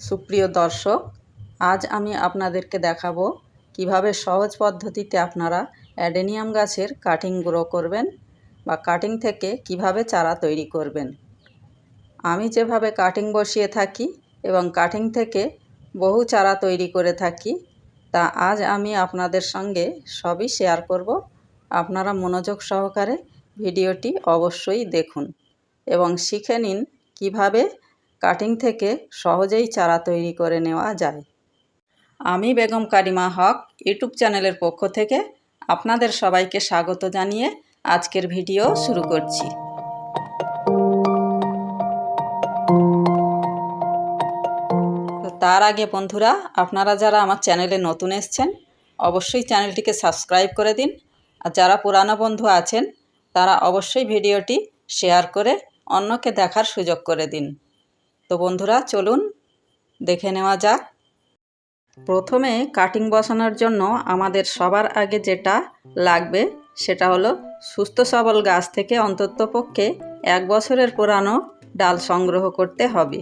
সুপ্রিয় দর্শক, আজ আমি আপনাদেরকে দেখাবো কীভাবে সহজ পদ্ধতিতে আপনারা অ্যাডেনিয়াম গাছের কাটিং গ্রো করবেন বা কাটিং থেকে কীভাবে চারা তৈরি করবেন। আমি যেভাবে কাটিং বসিয়ে থাকি এবং কাটিং থেকে বহু চারা তৈরি করে থাকি, তা আজ আমি আপনাদের সঙ্গে সবই শেয়ার করব। আপনারা মনোযোগ সহকারে ভিডিওটি অবশ্যই দেখুন এবং শিখে নিন কীভাবে কাটিং থেকে সহজেই চারা তৈরি করে নেওয়া যায়। আমি বেগম কারিমা হক, ইউটিউব চ্যানেলের পক্ষ থেকে আপনাদের সবাইকে স্বাগত জানিয়ে আজকের ভিডিও শুরু করছি। তার আগে বন্ধুরা, আপনারা যারা আমার চ্যানেলে নতুন এসছেন, অবশ্যই চ্যানেলটিকে সাবস্ক্রাইব করে দিন। আর যারা পুরানো বন্ধু আছেন, তারা অবশ্যই ভিডিওটি শেয়ার করে অন্যকে দেখার সুযোগ করে দিন। তো বন্ধুরা, চলুন দেখে নেওয়া যাক। প্রথমে কাটিং বসানোর জন্য আমাদের সবার আগে যেটা লাগবে সেটা হলো সুস্থ সবল গাছ থেকে অন্ততপক্ষে এক বছরের পুরানো ডাল সংগ্রহ করতে হবে।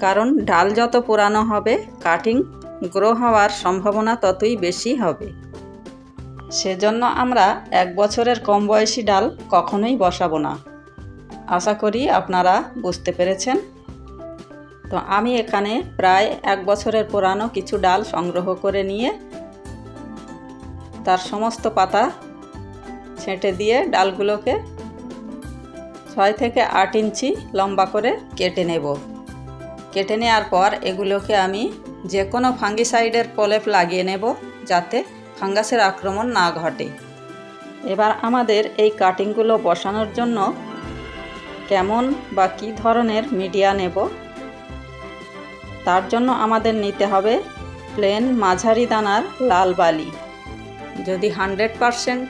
কারণ ডাল যত পুরানো হবে কাটিং গ্রো হওয়ার সম্ভাবনা ততই বেশি হবে। সেজন্য আমরা এক বছরের কম বয়সী ডাল কখনোই বসাবো না। আশা করি আপনারা বুঝতে পেরেছেন। তো আমি এখানে প্রায় এক বছরের পুরানো কিছু ডাল সংগ্রহ করে নিয়ে তার সমস্ত পাতা ছেঁটে দিয়ে ডালগুলোকে ছয় থেকে আট ইঞ্চি লম্বা করে কেটে নেব। কেটে নেওয়ার পর এগুলোকে আমি যে কোনো ফাঙ্গিসাইডের প্রলেপ লাগিয়ে নেব যাতে ফাঙ্গাসের আক্রমণ না ঘটে। এবার আমাদের এই কাটিংগুলো বসানোর জন্য কেমন বা কী ধরনের মিডিয়া নেব? তার জন্য আমাদের নিতে হবে প্লেন মাঝারি দানার লাল বালি। যদি হান্ড্রেড পারসেন্ট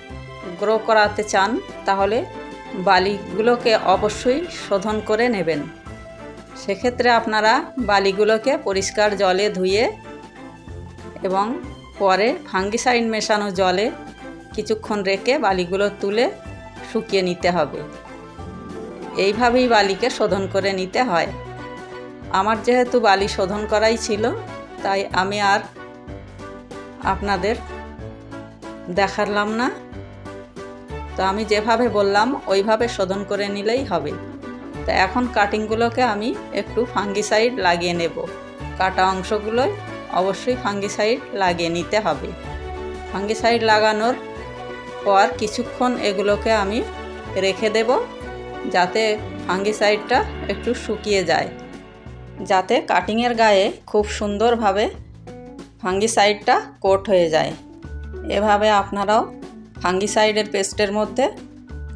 গ্রো করাতে চান, তাহলে বালিগুলোকে অবশ্যই শোধন করে নেবেন। সেক্ষেত্রে আপনারা বালিগুলোকে পরিষ্কার জলে ধুয়ে এবং পরে ফাঙ্গিসাইড মেশানো জলে কিছুক্ষণ রেখে বালিগুলো তুলে শুকিয়ে নিতে হবে। এইভাবেই বালিকে শোধন করে নিতে হয়। আমার যেহেতু বালি শোধন করাই ছিল, তাই আমি আর আপনাদের দেখালাম না। তো আমি যেভাবে বললাম, ওইভাবে শোধন করে নিলেই হবে। তো এখন কাটিংগুলোকে আমি একটু ফাঙ্গিসাইড লাগিয়ে নেব। কাটা অংশগুলোয় অবশ্যই ফাঙ্গিসাইড লাগিয়ে নিতে হবে। ফাঙ্গিসাইড লাগানোর পর কিছুক্ষণ এগুলোকে আমি রেখে দেব। যাতে ফাঙ্গিসাইডটা একটু শুকিয়ে যায়। যাতে কাটিংয়ের গায়ে খুব সুন্দরভাবে ফাঙ্গিসাইডটা কোট হয়ে যায়। এভাবে আপনারাও ফাঙ্গিসাইডের পেস্টের মধ্যে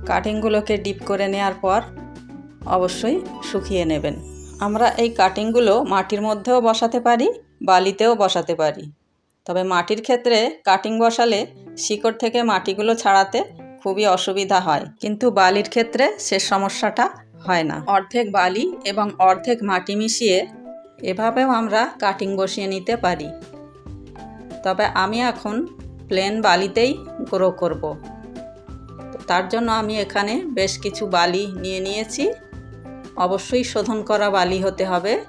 কাটিংগুলোকে ডিপ করে নেওয়ার পর অবশ্যই শুকিয়ে নেবেন। আমরা এই কাটিংগুলো মাটির মধ্যেও বসাতে পারি, বালিতেও বসাতে পারি। তবে মাটির ক্ষেত্রে কাটিং বসালে শিকড় থেকে মাটিগুলো ছাড়াতে খুবই অসুবিধা হয়। কিন্তু বালির ক্ষেত্রে সে সমস্যাটা হয় না। অর্ধেক বালি এবং অর্ধেক মাটি মিশিয়ে এভাবেও আমরা কাটিং বসিয়ে নিতে পারি। তবে আমি এখন প্লেন বালিতেই গ্রো করব। তার জন্য আমি এখানে বেশ কিছু বালি নিয়ে নিয়েছি। অবশ্যই শোধন করা বালি হতে হবে।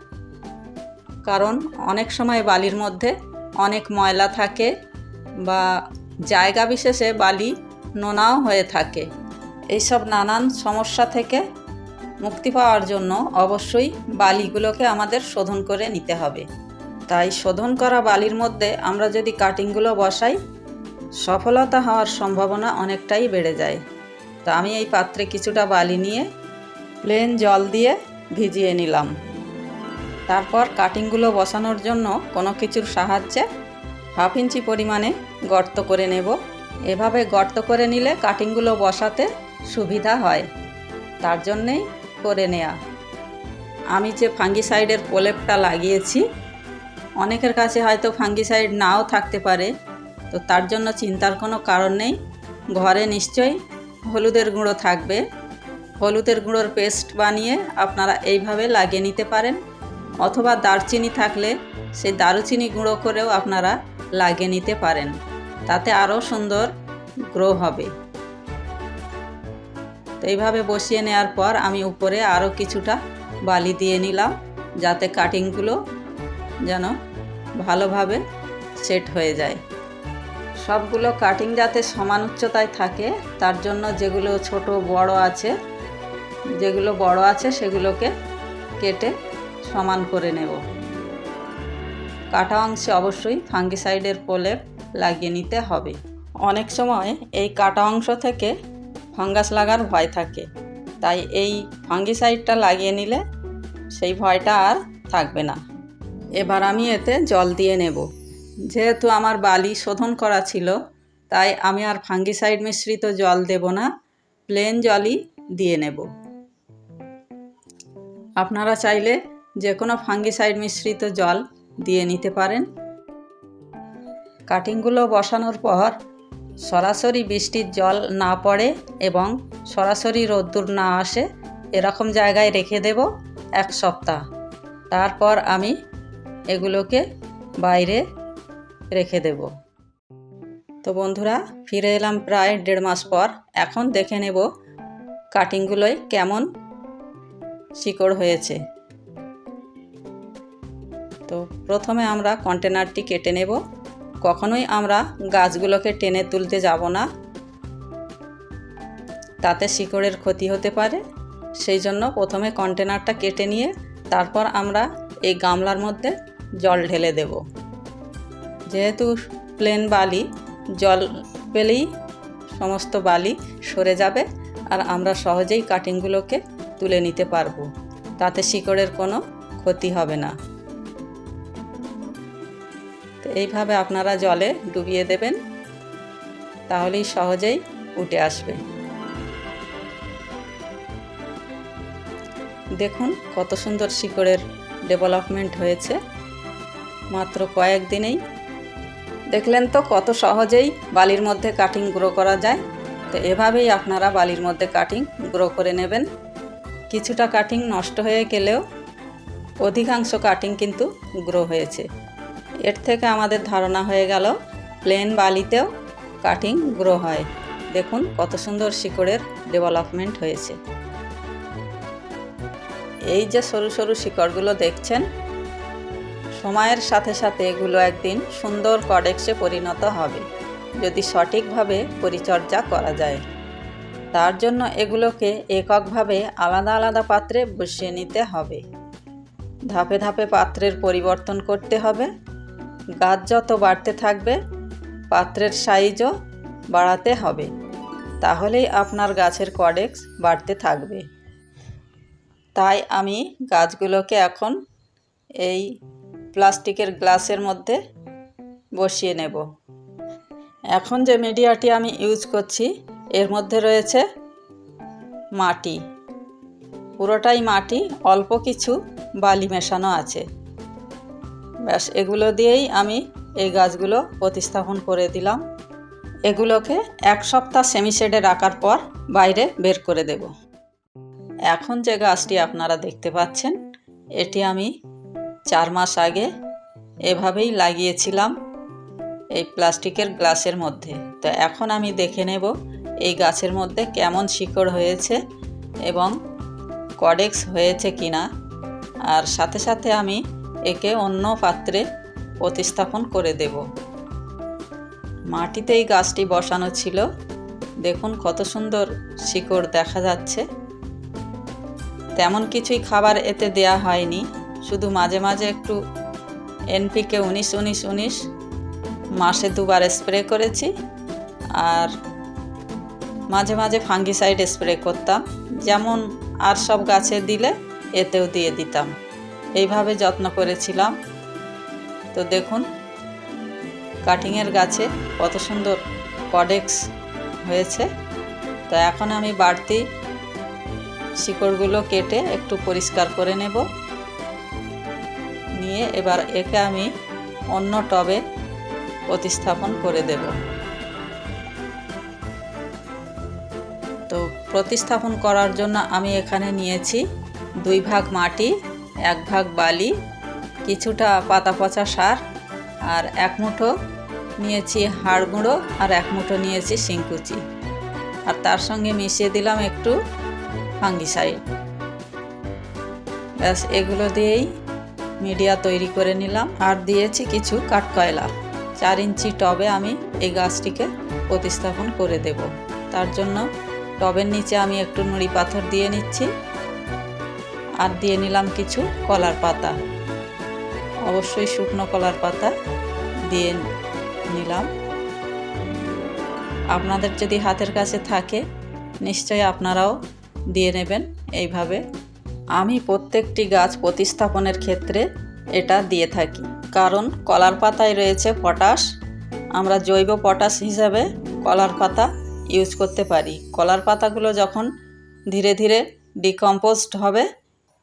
কারণ অনেক সময় বালির মধ্যে অনেক ময়লা থাকে বা জায়গা বিশেষে বালি নোনাও হয়ে থাকে। এইসব নানান সমস্যা থেকে মুক্তি পাওয়ার জন্য অবশ্যই বালিগুলোকে আমাদের শোধন করে নিতে হবে। তাই শোধন করা বালির মধ্যে আমরা যদি কাটিংগুলো বসাই, সফলতা হওয়ার সম্ভাবনা অনেকটাই বেড়ে যায়। তা আমি এই পাত্রে কিছুটা বালি নিয়ে প্লেন জল দিয়ে ভিজিয়ে নিলাম। তারপর কাটিংগুলো বসানোর জন্য কোনো কিছুর সাহায্যে হাফ ইঞ্চি পরিমাণে গর্ত করে নেব। এভাবে গর্ত করে নিলে কাটিংগুলো বসাতে সুবিধা হয়। তার জন্যেই করে নেয়া। আমি যে ফাঙ্গিসাইডের প্রলেপটা লাগিয়েছি, অনেকের কাছে হয়তো ফাঙ্গিসাইড নাও থাকতে পারে, তো তার জন্য চিন্তার কোনো কারণ নেই। ঘরে নিশ্চয়ই হলুদের গুঁড়ো থাকবে। হলুদের গুঁড়োর পেস্ট বানিয়ে আপনারা এইভাবে লাগিয়ে নিতে পারেন, অথবা দারচিনি থাকলে সেই দারুচিনি গুঁড়ো করেও আপনারা লাগিয়ে নিতে পারেন। তাতে আরও সুন্দর গ্রো হবে। তো এইভাবে বসিয়ে নেওয়ার পর আমি উপরে আরও কিছুটা বালি দিয়ে নিলাম, যাতে কাটিংগুলো যেন ভালোভাবে সেট হয়ে যায়। সবগুলো কাটিং যাতে সমান উচ্চতায় থাকে, তার জন্য যেগুলো ছোট বড় আছে, যেগুলো বড় আছে সেগুলোকে কেটে সমান করে নেব। কাটা অংশে অবশ্যই ফাঙ্গিসাইডের প্রলেপ লাগিয়ে নিতে হবে। অনেক সময় এই কাটা অংশ থেকে ফাঙ্গাস লাগার ভয় থাকে। তাই এই ফাঙ্গিসাইডটা লাগিয়ে নিলে সেই ভয়টা আর থাকবে না। এবার আমি এতে জল দিয়ে নেব। যেহেতু আমার বালি শোধন করা ছিল, তাই আমি আর ফাঙ্গিসাইড মিশ্রিত জল দেব না, প্লেন জলই দিয়ে নেব। আপনারা চাইলে যে কোনো ফাঙ্গিসাইড মিশ্রিত জল দিয়ে নিতে পারেন। কাটিংগুলো বসানোর পর সরাসরি বৃষ্টির জল না পড়ে এবং সরাসরি রোদ্দুর না আসে, এরকম জায়গায় রেখে দেব এক সপ্তাহ। তারপর আমি এগুলোকে বাইরে রেখে দেব। তো বন্ধুরা, ফিরে এলাম প্রায় দেড় মাস পর। এখন দেখে নেব কাটিংগুলোয় কেমন শিকড় হয়েছে। তো প্রথমে আমরা কন্টেনারটি কেটে নেব। কখনোই আমরা গাছগুলোকে টেনে তুলতে যাব না। তাতে শিকড়ের ক্ষতি হতে পারে। সেই জন্য প্রথমে কন্টেনারটা কেটে নিয়ে তারপর আমরা এই গামলার মধ্যে জল ঢেলে দেব। যেহেতু প্লেন বালি, জল পেলেই সমস্ত বালি সরে যাবে আর আমরা সহজেই কাটিংগুলোকে তুলে নিতে পারব। তাতে শিকড়ের কোনো ক্ষতি হবে না। এইভাবে আপনারা জলে ডুবিয়ে দেবেন, তাহলেই সহজেই উঠে আসবে। দেখুন কত সুন্দর শিকড়ের ডেভেলপমেন্ট হয়েছে, মাত্র কয়েক দিনেই। দেখলেন তো কত সহজেই বালির মধ্যে কাটিং গ্রো করা যায়? তো এভাবেই আপনারা বালির মধ্যে কাটিং গ্রো করে নেবেন। কিছুটা কাটিং নষ্ট হয়ে গেলেও অধিকাংশ কাটিং কিন্তু গ্রো হয়েছে। এর থেকে আমাদের ধারণা হয়ে গেল প্লেন বালিতেও কাটিং গ্রো হয়। দেখুন কত সুন্দর শিকড়ের ডেভেলপমেন্ট হয়েছে। এই যে সরু সরু শিকড়গুলো দেখছেন, সময়ের সাথে সাথে এগুলো একদিন সুন্দর কডেক্সে পরিণত হবে, যদি সঠিকভাবে পরিচর্যা করা যায়। তার জন্য এগুলোকে এককভাবে আলাদা আলাদা পাত্রে বসিয়ে নিতে হবে। ধাপে ধাপে পাত্রের পরিবর্তন করতে হবে। গাছ যত বাড়তে থাকবে, পাত্রের সাইজও বাড়াতে হবে। তাহলেই আপনার গাছের কডেক্স বাড়তে থাকবে। তাই আমি গাছগুলোকে এখন এই প্লাস্টিকের গ্লাসের মধ্যে বসিয়ে নেব। এখন যে মিডিয়াটি আমি ইউজ করছি, এর মধ্যে রয়েছে মাটি। পুরোটাই মাটি, অল্প কিছু বালি মেশানো আছে। ব্যাস, এগুলো দিয়েই আমি এই গাছগুলো প্রতিস্থাপন করে দিলাম। এগুলোকে এক সপ্তাহ সেমিশেডে রাখার পর বাইরে বের করে দেব। এখন যে গাছটি আপনারা দেখতে পাচ্ছেন, এটি আমি চার মাস আগে এভাবেই লাগিয়েছিলাম এই প্লাস্টিকের গ্লাসের মধ্যে। তো এখন আমি দেখে নেব এই গাছের মধ্যে কেমন শিকড় হয়েছে এবং কডেক্স হয়েছে কিনা। আর সাথে সাথে আমি একে অন্য পাত্রে প্রতিস্থাপন করে দেব। মাটিতে এই গাছটি বসানো ছিল। দেখুন কত সুন্দর শিকড় দেখা যাচ্ছে। তেমন কিছুই খাবার এতে দেয়া হয়নি। শুধু মাঝে মাঝে একটু এনপিকে উনিশ উনিশ উনিশ মাসে দুবার স্প্রে করেছি আর মাঝে মাঝে ফাঙ্গিসাইড স্প্রে করতাম। যেমন আর সব গাছে দিলে এতেও দিয়ে দিতাম। এইভাবে যত্ন করেছিলাম। তো দেখুন, কাটিংয়ের গাছে কত সুন্দর কডেক্স হয়েছে। তো এখন আমি বাড়তি শিকড়গুলো কেটে একটু পরিষ্কার করে নেব। নিয়ে এবার একে আমি অন্য টবে প্রতিস্থাপন করে দেব। তো প্রতিস্থাপন করার জন্য আমি এখানে নিয়েছি দুই ভাগ মাটি এক ভাগ বালি, কিছুটা পাতা পচা সার আর এক মুঠো নিয়েছি হাড় গুঁড়ো আর এক মুঠো নিয়েছি শিংকুচি। আর তার সঙ্গে মিশিয়ে দিলাম একটু ফাঙ্গিসাইড। ব্যাস, এগুলো দিয়েই মিডিয়া তৈরি করে নিলাম। আর দিয়েছি কিছু কাঠকয়লা। চার ইঞ্চি টবে আমি এই গাছটিকে প্রতিস্থাপন করে দেব। তার জন্য টবের নিচে আমি একটু নুড়ি পাথর দিয়ে নিচ্ছি। আর দিয়ে নিলাম কিছু কলার পাতা। অবশ্যই শুকনো কলার পাতা দিয়ে নিলাম। আপনাদের যদি হাতের কাছে থাকে, নিশ্চয়ই আপনারাও দিয়ে নেবেন এইভাবে। আমি প্রত্যেকটি গাছ প্রতিস্থাপনের ক্ষেত্রে এটা দিয়ে থাকি। কারণ কলার পাতায় রয়েছে পটাশ। আমরা জৈব পটাশ হিসাবে কলার পাতা ইউজ করতে পারি। কলার পাতাগুলো যখন ধীরে ধীরে ডিকম্পোজড হবে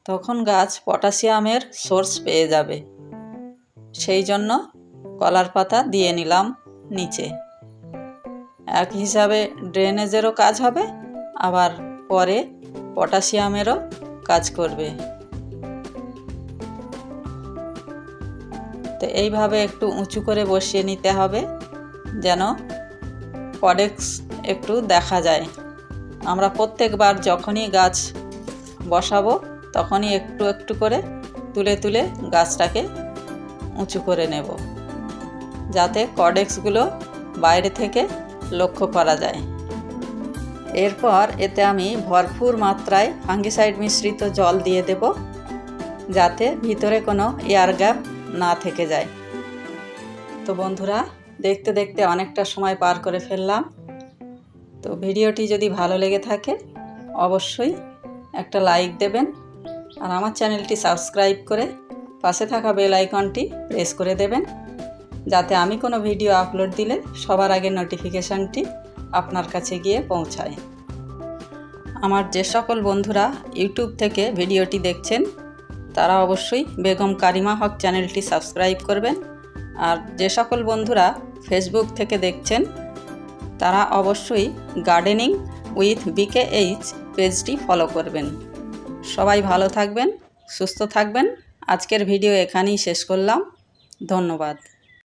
তখন গাছ পটাশিয়ামের সোর্স পেয়ে যাবে। সেই জন্য কলার পাতা দিয়ে নিলাম নিচে। এক হিসাবে ড্রেনেজেরও কাজ হবে, আবার পরে পটাশিয়ামেরও কাজ করবে। তো এইভাবে একটু উঁচু করে বসিয়ে নিতে হবে, যেন কডেক্স একটু দেখা যায়। আমরা প্রত্যেকবার যখনই গাছ বসাবো তখনই একটু একটু করে তুলে তুলে গাছটাকে উঁচু করে নেব, যাতে কডেক্সগুলো বাইরে থেকে লক্ষ্য করা যায়। এরপর এতে আমি ভরপুর মাত্রায় ফাঙ্গিসাইড মিশ্রিত জল দিয়ে দেব, যাতে ভিতরে কোনো এয়ার গ্যাপ না থেকে যায়। তো বন্ধুরা, দেখতে দেখতে অনেকটা সময় পার করে ফেললাম। তো ভিডিওটি যদি ভালো লেগে থাকে, অবশ্যই একটা লাইক দেবেন আর আমার চ্যানেলটি সাবস্ক্রাইব করে পাশে থাকা বেল আইকনটি প্রেস করে দেবেন, যাতে আমি কোনো ভিডিও আপলোড দিলে সবার আগে নোটিফিকেশানটি আপনার কাছে গিয়ে পৌঁছায়। আমার যে সকল বন্ধুরা ইউটিউব থেকে ভিডিওটি দেখছেন, তারা অবশ্যই বেগম কারিমা হক চ্যানেলটি সাবস্ক্রাইব করবেন, আর যে সকল বন্ধুরা ফেসবুক থেকে দেখছেন, তারা অবশ্যই gardening with B K H পেজটি ফলো করবেন। সবাই ভালো থাকবেন সুস্থ থাকবেন। আজকের ভিডিও এখানেই শেষ করলাম। ধন্যবাদ।